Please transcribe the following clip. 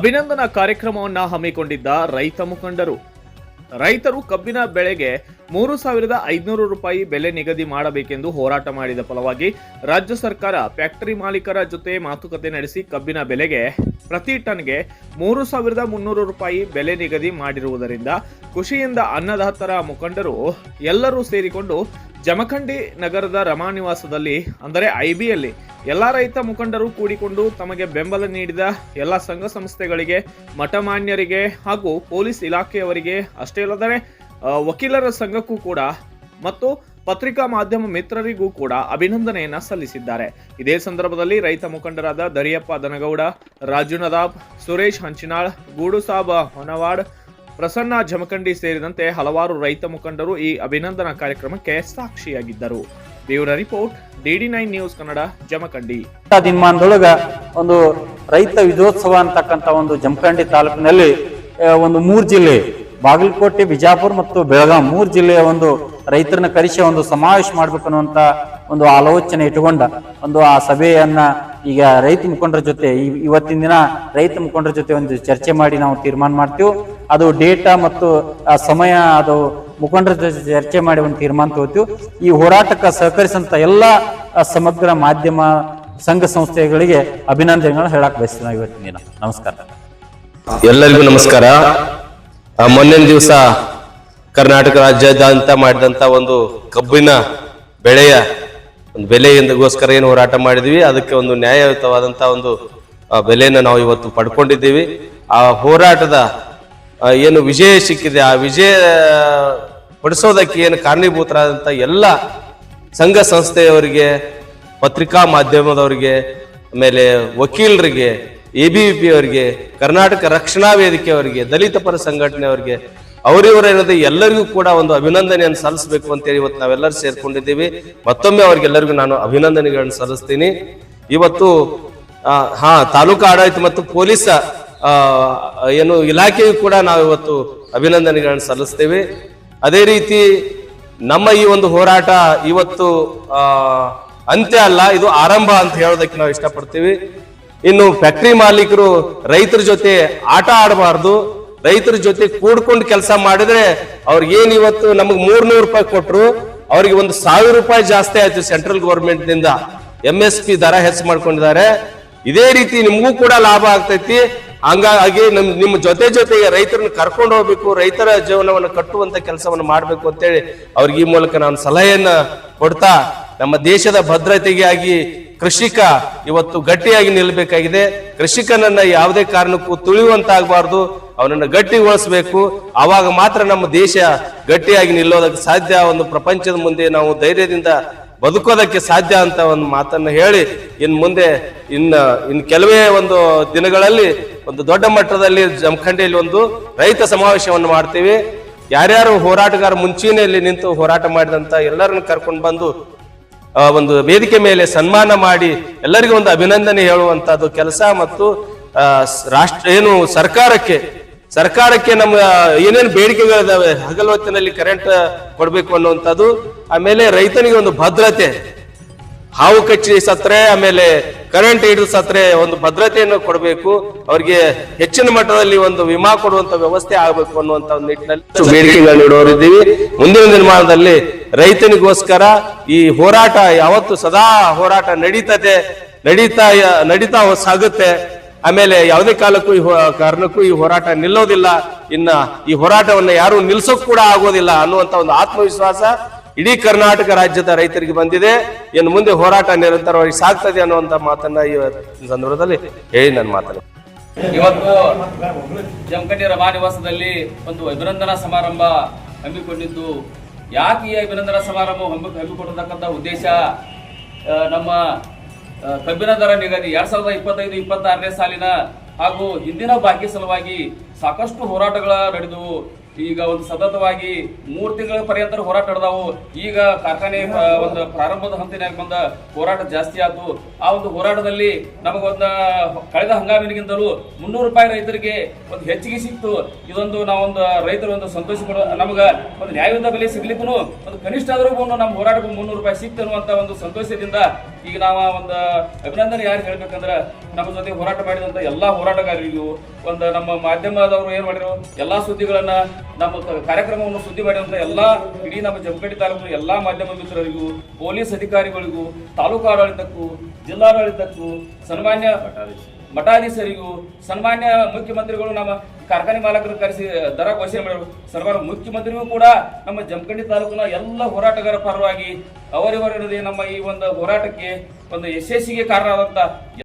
ಅಭಿನಂದನಾ ಕಾರ್ಯಕ್ರಮವನ್ನು ಹಮ್ಮಿಕೊಂಡಿದ್ದ ರೈತ ಮುಖಂಡರು. ರೈತರು ಕಬ್ಬಿನ ಬೆಳೆಗೆ ಮೂರು ಸಾವಿರದ ಐದುನೂರು ರೂಪಾಯಿ ಬೆಲೆ ನಿಗದಿ ಮಾಡಬೇಕೆಂದು ಹೋರಾಟ ಮಾಡಿದ ಫಲವಾಗಿ ರಾಜ್ಯ ಸರ್ಕಾರ ಫ್ಯಾಕ್ಟರಿ ಮಾಲೀಕರ ಜೊತೆ ಮಾತುಕತೆ ನಡೆಸಿ ಕಬ್ಬಿನ ಬೆಲೆಗೆ ಪ್ರತಿ ಟನ್ಗೆ ಮೂರು ಸಾವಿರದ ಮುನ್ನೂರು ರೂಪಾಯಿ ಬೆಲೆ ನಿಗದಿ ಮಾಡಿರುವುದರಿಂದ ಖುಷಿಯಿಂದ ಅನ್ನದಾತರ ಮುಖಂಡರು ಎಲ್ಲರೂ ಸೇರಿಕೊಂಡು ಜಮಖಂಡಿ ನಗರದ ರಮಾನಿವಾಸದಲ್ಲಿ ಅಂದರೆ ಐಬಿಯಲ್ಲಿ, ಎಲ್ಲ ರೈತ ಮುಖಂಡರು ಕೂಡಿಕೊಂಡು ತಮಗೆ ಬೆಂಬಲ ನೀಡಿದ ಎಲ್ಲ ಸಂಘ ಸಂಸ್ಥೆಗಳಿಗೆ ಮಠಮಾನ್ಯರಿಗೆ ಹಾಗೂ ಪೊಲೀಸ್ ಇಲಾಖೆಯವರಿಗೆ ಅಷ್ಟೇ ಅಲ್ಲದೆ ವಕೀಲರ ಸಂಘಕ್ಕೂ ಕೂಡ ಮತ್ತು ಪತ್ರಿಕಾ ಮಾಧ್ಯಮ ಮಿತ್ರರಿಗೂ ಕೂಡ ಅಭಿನಂದನೆಯನ್ನು ಸಲ್ಲಿಸಿದ್ದಾರೆ. ಇದೇ ಸಂದರ್ಭದಲ್ಲಿ ರೈತ ಮುಖಂಡರಾದ ದರಿಯಪ್ಪ ದನಗೌಡ, ರಾಜು ನದಾಬ್, ಸುರೇಶ್ ಹಂಚಿನಾಳ್ ಗೂಡುಸಾಬ ಹೊನವಾಡ್ ಪ್ರಸನ್ನ ಜಮಖಂಡಿ ಸೇರಿದಂತೆ ಹಲವಾರು ರೈತ ಮುಖಂಡರು ಈ ಅಭಿನಂದನಾ ಕಾರ್ಯಕ್ರಮಕ್ಕೆ ಸಾಕ್ಷಿಯಾಗಿದ್ದರು. Bureau report DD nine news Kannada, Jamkhandi. ದಿನಮಾನದೊಳಗ ಒಂದು ರೈತ ವಿಜಯೋತ್ಸವ ಅಂತಕ್ಕಂಥ ಒಂದು ಜಮಖಂಡಿ ತಾಲೂಕಿನಲ್ಲಿ ಒಂದು ಮೂರು ಜಿಲ್ಲೆ, ಬಾಗಲಕೋಟೆ, ಬಿಜಾಪುರ ಮತ್ತು ಬೆಳಗಾಂ ಮೂರು ಜಿಲ್ಲೆಯ ಒಂದು ರೈತರನ್ನ ಕರೆಸಿ ಒಂದು ಸಮಾವೇಶ ಮಾಡ್ಬೇಕು ಅನ್ನುವಂತ ಒಂದು ಆಲೋಚನೆ ಇಟ್ಟುಕೊಂಡ ಒಂದು ಆ ಸಭೆಯನ್ನ ಈಗ ರೈತ ಮುಖಂಡರ ಜೊತೆ ಇವತ್ತಿನ ದಿನ ರೈತ ಮುಖಂಡರ ಜೊತೆ ಒಂದು ಚರ್ಚೆ ಮಾಡಿ ನಾವು ತೀರ್ಮಾನ ಮಾಡ್ತೀವಿ. ಅದು ಡೇಟಾ ಮತ್ತು, ಆ, ಸಮಯ, ಅದು ಮುಖಂಡರ ಜೊತೆ ಚರ್ಚೆ ಮಾಡಿ ಒಂದು ತೀರ್ಮಾನ ತಗೋತೀವಿ. ಈ ಹೋರಾಟಕ್ಕೆ ಸಹಕರಿಸಂತ ಎಲ್ಲ ಸಮಗ್ರ ಮಾಧ್ಯಮ ಸಂಘ ಸಂಸ್ಥೆಗಳಿಗೆ ಅಭಿನಂದನೆಗಳನ್ನು ಹೇಳಕ್ ಬಯಸ್ತೀನಿ ನಾವು ಇವತ್ತಿನ ನಮಸ್ಕಾರ. ಎಲ್ಲರಿಗೂ ನಮಸ್ಕಾರ. ಮೊನ್ನೆ ದಿವಸ ಕರ್ನಾಟಕ ರಾಜ್ಯಾದ್ಯಂತ ಮಾಡಿದಂತ ಒಂದು ಕಬ್ಬಿನ ಬೆಳೆಯ ಒಂದು ಬೆಲೆಯಿಂದಗೋಸ್ಕರ ಏನು ಹೋರಾಟ ಮಾಡಿದ್ವಿ. ಅದಕ್ಕೆ ಒಂದು ನ್ಯಾಯಯುತವಾದಂತ ಒಂದು ಬೆಲೆಯನ್ನು ನಾವು ಇವತ್ತು ಪಡ್ಕೊಂಡಿದ್ದೀವಿ. ಆ, ಹೋರಾಟದ ಏನು ವಿಜಯ ಸಿಕ್ಕಿದೆ, ಆ ವಿಜಯ ಪಡಿಸೋದಕ್ಕೆ ಏನು ಕಾರಣೀಭೂತರಾದಂಥ ಎಲ್ಲ ಸಂಘ ಸಂಸ್ಥೆಯವರಿಗೆ, ಪತ್ರಿಕಾ ಮಾಧ್ಯಮದವರಿಗೆ, ಆಮೇಲೆ ವಕೀಲರಿಗೆ, ಎ ಬಿ ಪಿ ಅವರಿಗೆ, ಕರ್ನಾಟಕ ರಕ್ಷಣಾ ವೇದಿಕೆ ಅವರಿಗೆ, ದಲಿತ ಪರ ಸಂಘಟನೆಯವರಿಗೆ ಅವರಿವರೇನದು ಎಲ್ಲರಿಗೂ ಕೂಡ ಒಂದು ಅಭಿನಂದನೆಯನ್ನು ಸಲ್ಲಿಸಬೇಕು ಅಂತೇಳಿ ಇವತ್ತು ನಾವೆಲ್ಲರೂ ಸೇರ್ಕೊಂಡಿದ್ದೀವಿ. ಮತ್ತೊಮ್ಮೆ ಅವ್ರಿಗೆಲ್ಲರಿಗೂ ನಾನು ಅಭಿನಂದನೆಗಳನ್ನು ಸಲ್ಲಿಸ್ತೀನಿ. ಇವತ್ತು ಹಾ, ತಾಲೂಕು ಆಡಳಿತ ಮತ್ತು ಪೊಲೀಸ್ ಏನು ಇಲಾಖೆಯು ಕೂಡ ನಾವು ಇವತ್ತು ಅಭಿನಂದನೆಗಳನ್ನು ಸಲ್ಲಿಸ್ತೇವೆ. ಅದೇ ರೀತಿ ನಮ್ಮ ಈ ಒಂದು ಹೋರಾಟ ಇವತ್ತು ಅಂತ್ಯ ಅಲ್ಲ, ಇದು ಆರಂಭ ಅಂತ ಹೇಳೋದಕ್ಕೆ ನಾವು ಇಷ್ಟಪಡ್ತೀವಿ. ಇನ್ನು ಫ್ಯಾಕ್ಟ್ರಿ ಮಾಲೀಕರು ರೈತರ ಜೊತೆ ಆಟ ಆಡಬಾರ್ದು. ರೈತರ ಜೊತೆ ಕೂಡ್ಕೊಂಡು ಕೆಲಸ ಮಾಡಿದ್ರೆ ಅವ್ರಿಗೆ ಏನ್ ಇವತ್ತು ನಮಗೆ ಮೂರ್ನೂರು ರೂಪಾಯಿ ಕೊಟ್ರು, ಅವ್ರಿಗೆ ಒಂದು ಸಾವಿರ ರೂಪಾಯಿ ಜಾಸ್ತಿ ಆಯ್ತು ಸೆಂಟ್ರಲ್ ಗೌರ್ಮೆಂಟ್ನಿಂದ ಎಂ ಎಸ್ ಪಿ ದರ ಹೆಚ್ಚು ಮಾಡ್ಕೊಂಡಿದ್ದಾರೆ. ಇದೇ ರೀತಿ ನಿಮಗೂ ಕೂಡ ಲಾಭ ಆಗ್ತೈತಿ. ಹಂಗಾಗಿ ನಮ್, ನಿಮ್ಮ ಜೊತೆ ಜೊತೆಗೆ ರೈತರನ್ನ ಕರ್ಕೊಂಡು ಹೋಗ್ಬೇಕು, ರೈತರ ಜೀವನವನ್ನು ಕಟ್ಟುವಂತ ಕೆಲಸವನ್ನು ಮಾಡಬೇಕು ಅಂತೇಳಿ ಅವ್ರಿಗೆ ಈ ಮೂಲಕ ನಾನು ಸಲಹೆಯನ್ನ ಕೊಡ್ತಾ, ನಮ್ಮ ದೇಶದ ಭದ್ರತೆಗಾಗಿ ಕೃಷಿಕ ಇವತ್ತು ಗಟ್ಟಿಯಾಗಿ ನಿಲ್ಲಬೇಕಾಗಿದೆ ಕೃಷಿಕನನ್ನ ಯಾವುದೇ ಕಾರಣಕ್ಕೂ ತುಳಿಯುವಂತಾಗಬಾರ್ದು, ಅವನನ್ನ ಗಟ್ಟಿಗೊಳಿಸಬೇಕು. ಆವಾಗ ಮಾತ್ರ ನಮ್ಮ ದೇಶ ಗಟ್ಟಿಯಾಗಿ ನಿಲ್ಲೋದಕ್ಕೆ ಸಾಧ್ಯ. ಒಂದು ಪ್ರಪಂಚದ ಮುಂದೆ ನಾವು ಧೈರ್ಯದಿಂದ ಬದುಕೋದಕ್ಕೆ ಸಾಧ್ಯ ಅಂತ ಒಂದು ಮಾತನ್ನ ಹೇಳಿ, ಇನ್ ಮುಂದೆ ಇನ್ನ ಇನ್ ಕೆಲವೇ ಒಂದು ದಿನಗಳಲ್ಲಿ, ಒಂದು ದೊಡ್ಡ ಮಟ್ಟದಲ್ಲಿ ಜಮಖಂಡಿಯಲ್ಲಿ ಒಂದು ರೈತ ಸಮಾವೇಶವನ್ನು ಮಾಡ್ತೀವಿ. ಯಾರ್ಯಾರು ಹೋರಾಟಗಾರ ಮುಂಚೂಣಿಯಲ್ಲಿ ನಿಂತು ಹೋರಾಟ ಮಾಡಿದಂತ ಎಲ್ಲರನ್ನು ಕರ್ಕೊಂಡು ಬಂದು ಒಂದು ವೇದಿಕೆ ಮೇಲೆ ಸನ್ಮಾನ ಮಾಡಿ, ಎಲ್ಲರಿಗೂ ಒಂದು ಅಭಿನಂದನೆ ಹೇಳುವಂತದ್ದು ಕೆಲಸ ಮತ್ತು ರಾಷ್ಟ್ರ, ಏನು ಸರ್ಕಾರಕ್ಕೆ ಸರ್ಕಾರಕ್ಕೆ ನಮ್ಮ ಏನೇನು ಬೇಡಿಕೆಗಳಿದಾವೆ ಹಗಲು ಹೊತ್ತಿನಲ್ಲಿ ಕರೆಂಟ್ ಕೊಡಬೇಕು ಅನ್ನುವಂಥದ್ದು, ಆಮೇಲೆ ರೈತನಿಗೆ ಒಂದು ಭದ್ರತೆ. ಹಾವು ಕಚ್ಚಿ ಸತ್ರೆ, ಆಮೇಲೆ ಕರೆಂಟ್ ಹಿಡಿದು ಸತ್ರೆ, ಒಂದು ಭದ್ರತೆಯನ್ನು ಕೊಡಬೇಕು. ಅವರಿಗೆ ಹೆಚ್ಚಿನ ಮಟ್ಟದಲ್ಲಿ ಒಂದು ವಿಮಾ ಕೊಡುವಂತ ವ್ಯವಸ್ಥೆ ಆಗಬೇಕು ಅನ್ನುವಂತ ಒಂದು ನಿಟ್ಟಿನಲ್ಲಿ ಬೇಡಿಕೆಗಳನ್ನ ಇಡೋರಿದ್ದೀವಿ. ಮುಂದಿನ ದಿನಮಾನದಲ್ಲಿ ರೈತನಿಗೋಸ್ಕರ ಈ ಹೋರಾಟ ಯಾವತ್ತು ಸದಾ ಹೋರಾಟ ನಡೀತದೆ, ನಡೀತಾ ನಡೀತಾ ಸಾಗುತ್ತೆ. ಆಮೇಲೆ ಯಾವುದೇ ಕಾಲಕ್ಕೂ ಈ ಕಾರಣಕ್ಕೂ ಈ ಹೋರಾಟ ನಿಲ್ಲೋದಿಲ್ಲ. ಇನ್ನ ಈ ಹೋರಾಟವನ್ನ ಯಾರು ನಿಲ್ಸೋಕ್ ಕೂಡ ಆಗೋದಿಲ್ಲ ಅನ್ನುವಂತ ಒಂದು ಆತ್ಮವಿಶ್ವಾಸ ಇಡೀ ಕರ್ನಾಟಕ ರಾಜ್ಯದ ರೈತರಿಗೆ ಬಂದಿದೆ. ಇನ್ನು ಮುಂದೆ ಹೋರಾಟ ನಿರಂತರವಾಗಿ ಸಾಗ್ತದೆ ಅನ್ನುವಂತ ಮಾತನ್ನ ಈ ಸಂದರ್ಭದಲ್ಲಿ ಹೇಳಿ ನನ್ನ ಮಾತನ್ನು. ಇವತ್ತು ಜಮಖಂಡಿ ರಮಾ ನಿವಾಸದಲ್ಲಿ ಒಂದು ಅಭಿನಂದನಾ ಸಮಾರಂಭ ಹಮ್ಮಿಕೊಂಡಿದ್ದು. ಯಾಕೆ ಈ ಅಭಿನಂದನಾ ಸಮಾರಂಭ ಹಮ್ಮಿ ಹಮ್ಮಿಕೊಂಡಿರ್ತಕ್ಕಂಥ ಉದ್ದೇಶ ನಮ್ಮ ಕಬ್ಬಿನ ದರ ನಿಗದಿ ಎರಡ್ ಸಾವಿರದ ಇಪ್ಪತ್ತೈದು, ಇಪ್ಪತ್ತಾರನೇ ಸಾಲಿನ ಹಾಗೂ ಹಿಂದಿನ ಬಾಕಿ ಸಲುವಾಗಿ ಸಾಕಷ್ಟು ಹೋರಾಟಗಳ ನಡೆದವು. ಈಗ ಒಂದು ಸತತವಾಗಿ ಮೂರು ತಿಂಗಳ ಪರ್ಯಂತ ಹೋರಾಟ ನಡೆದವು. ಈಗ ಕಾರ್ಖಾನೆ ಒಂದು ಪ್ರಾರಂಭದ ಹಂತಿನಾಗ ಬಂದ ಹೋರಾಟ ಜಾಸ್ತಿ ಆಯ್ತು. ಆ ಒಂದು ಹೋರಾಟದಲ್ಲಿ ನಮಗೊಂದು ಕಳೆದ ಹಂಗಾಮಿನಿಗಿಂತಲೂ ಮುನ್ನೂರು ರೂಪಾಯಿ ರೈತರಿಗೆ ಒಂದು ಹೆಚ್ಚಿಗೆ ಸಿಕ್ತು. ಇದೊಂದು ನಾವೊಂದು ರೈತರು ಒಂದು ಸಂತೋಷ ಪಡೋ ನಮಗ ಒಂದು ನ್ಯಾಯಯುತ ಬೆಲೆ ಸಿಗ್ಲಿಕ್ಕೂ ಒಂದು ಕನಿಷ್ಠ ಆದರೂ ನಮ್ಮ ಹೋರಾಟಕ್ಕೆ ಮುನ್ನೂರು ರೂಪಾಯಿ ಸಿಕ್ತು ಅನ್ನುವಂತ ಒಂದು ಸಂತೋಷದಿಂದ ಈಗ ನಾವು ಒಂದು ಅಭಿನಂದನೆ ಯಾರು ಹೇಳ್ಬೇಕಂದ್ರೆ, ನಮ್ಮ ಜೊತೆ ಹೋರಾಟ ಮಾಡಿದಂತ ಎಲ್ಲಾ ಹೋರಾಟಗಾರರಿಗೂ ಒಂದು ನಮ್ಮ ಮಾಧ್ಯಮದವರು ಏನು ಮಾಡಿದ್ರು, ಎಲ್ಲಾ ಸುದ್ದಿಗಳನ್ನ ನಮ್ಮ ಕಾರ್ಯಕ್ರಮವನ್ನು ಸುದ್ದಿ ಮಾಡಿದಂತ ಎಲ್ಲ ಇಡೀ ನಮ್ಮ ಜಮಖಂಡಿ ತಾಲೂಕಿನ ಎಲ್ಲಾ ಮಾಧ್ಯಮ ಮಿತ್ರರಿಗೂ, ಪೊಲೀಸ್ ಅಧಿಕಾರಿಗಳಿಗೂ, ತಾಲೂಕು ಆಡಳಿತಕ್ಕೂ, ಜಿಲ್ಲಾಡಳಿತಕ್ಕೂ, ಸನ್ಮಾನ್ಯ ಮಠಾಧೀಶರಿಗೂ, ಸನ್ಮಾನ್ಯ ಮುಖ್ಯಮಂತ್ರಿಗಳು ನಮ್ಮ ಕಾರ್ಖಾನೆ ಮಾಲಕರು ಕರೆಸಿ ದರ ಘೋಷಣೆ ಮಾಡಿದರು. ಸರ್ಕಾರ ಮುಖ್ಯಮಂತ್ರಿಗೂ ಕೂಡ ನಮ್ಮ ಜಮಖಂಡಿ ತಾಲೂಕಿನ ಎಲ್ಲ ಹೋರಾಟಗಾರ ಪರವಾಗಿ ಅವರಿವರದೇ ನಮ್ಮ ಈ ಒಂದು ಹೋರಾಟಕ್ಕೆ ಒಂದು ಯಶಸ್ಸಿಗೆ ಕಾರಣವಾದಂತ